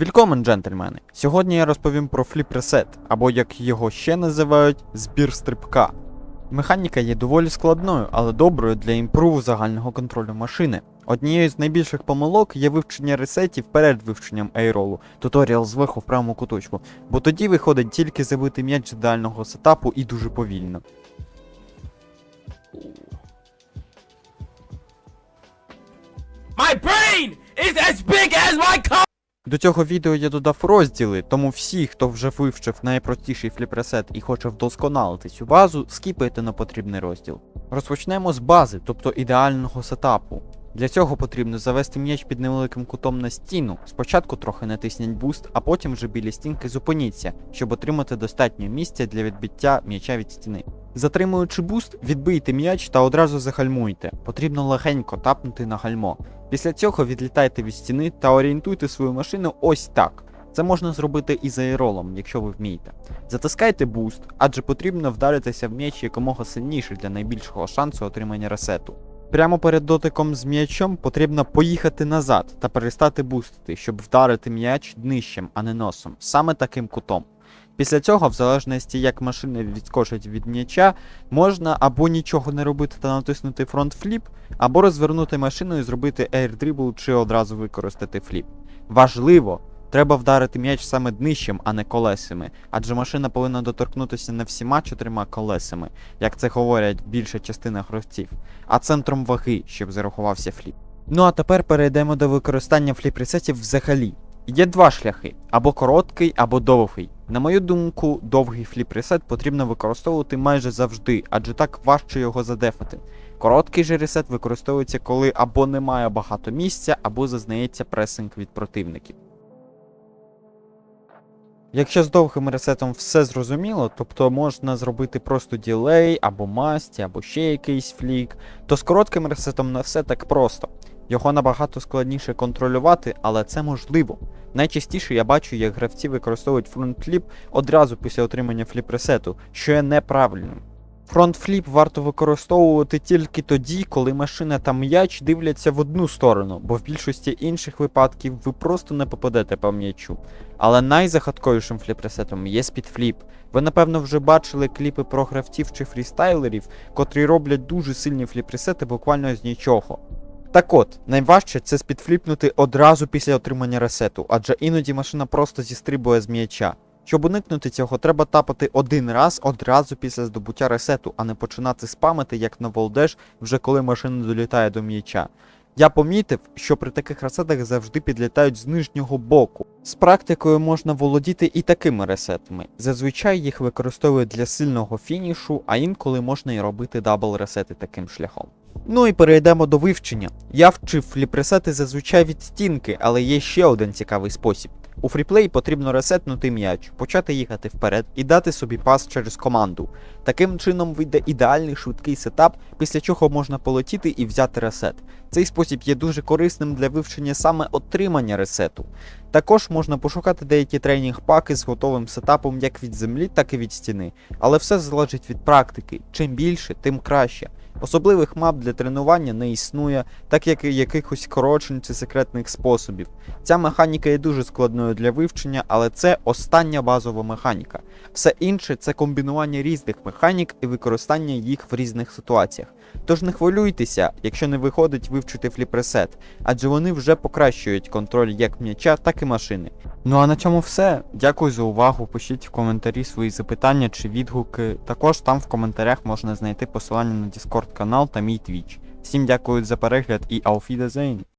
Вількомен, джентльмени! Сьогодні я розповім про фліп ресет, або як його ще називають, збір стрибка. Механіка є доволі складною, але доброю для імпруву загального контролю машини. Однією з найбільших помилок є вивчення ресетів перед вивченням ейролу, туторіал зверху в правому куточку, бо тоді виходить тільки забити м'яч з ідеального сетапу і дуже повільно. My brain is as big as my. До цього відео я додав розділи, тому всі, хто вже вивчив найпростіший фліп-ресет і хоче вдосконалити цю базу, скіпайте на потрібний розділ. Розпочнемо з бази, тобто ідеального сетапу. Для цього потрібно завести м'яч під невеликим кутом на стіну. Спочатку трохи натисніть буст, а потім вже біля стінки зупиніться, щоб отримати достатньо місця для відбиття м'яча від стіни. Затримуючи буст, відбийте м'яч та одразу загальмуйте. Потрібно легенько тапнути на гальмо. Після цього відлітайте від стіни та орієнтуйте свою машину ось так. Це можна зробити і за аеролом, якщо ви вмієте. Затискайте буст, адже потрібно вдаритися в м'яч якомога сильніше для найбільшого шансу отримання ресету. Прямо перед дотиком з м'ячом потрібно поїхати назад та перестати бустити, щоб вдарити м'яч днищем, а не носом, саме таким кутом. Після цього, в залежності як машина відскочить від м'яча, можна або нічого не робити та натиснути фронт фліп, або розвернути машину і зробити air чи одразу використати фліп. Важливо, треба вдарити м'яч саме днищем, а не колесами, адже машина повинна доторкнутися не всіма чотирма колесами, як це говорять більша частина гравців, а центром ваги, щоб зарахувався фліп. Ну а тепер перейдемо до використання фліп-ресетів взагалі. Є два шляхи: або короткий, або довгий. На мою думку, довгий фліп-ресет потрібно використовувати майже завжди, адже так важче його задефати. Короткий же ресет використовується, коли або немає багато місця, або зазнається пресинг від противників. Якщо з довгим ресетом все зрозуміло, тобто можна зробити просто ділей, або масті, або ще якийсь флік, то з коротким ресетом не все так просто. Його набагато складніше контролювати, але це можливо. Найчастіше я бачу, як гравці використовують фронтфліп одразу після отримання фліп-ресету, що є неправильним. Фронтфліп варто використовувати тільки тоді, коли машина та м'яч дивляться в одну сторону, бо в більшості інших випадків ви просто не попадете по м'ячу. Але найзагадковішим фліп-ресетом є спідфліп. Ви напевно вже бачили кліпи про гравців чи фрістайлерів, котрі роблять дуже сильні фліп-ресети буквально з нічого. Так от, найважче це спідфліпнути одразу після отримання ресету, адже іноді машина просто зістрибує з м'яча. Щоб уникнути цього, треба тапати один раз одразу після здобуття ресету, а не починати спамити, як на волдеш, вже коли машина долітає до м'яча. Я помітив, що при таких ресетах завжди підлітають з нижнього боку. З практикою можна володіти і такими ресетами. Зазвичай їх використовують для сильного фінішу, а інколи можна і робити дабл ресети таким шляхом. Ну і перейдемо до вивчення. Я вчив фліп-ресети зазвичай від стінки, але є ще один цікавий спосіб. У фріплей потрібно ресетнути м'яч, почати їхати вперед і дати собі пас через команду. Таким чином вийде ідеальний швидкий сетап, після чого можна полетіти і взяти ресет. Цей спосіб є дуже корисним для вивчення саме отримання ресету. Також можна пошукати деякі тренінг-паки з готовим сетапом як від землі, так і від стіни. Але все залежить від практики. Чим більше, тим краще. Особливих мап для тренування не існує, так як і якихось корочень чи секретних способів. Ця механіка є дуже складною для вивчення, але це остання базова механіка. Все інше це комбінування різних механік і використання їх в різних ситуаціях. Тож не хвилюйтеся, якщо не виходить вивчити фліп-ресет, адже вони вже покращують контроль як м'яча, так і машини. Ну а на цьому все. Дякую за увагу. Пишіть в коментарі свої запитання чи відгуки. Також там в коментарях можна знайти посилання на Discord канал та мій Twitch. Всім дякую за перегляд і Wiedersehen!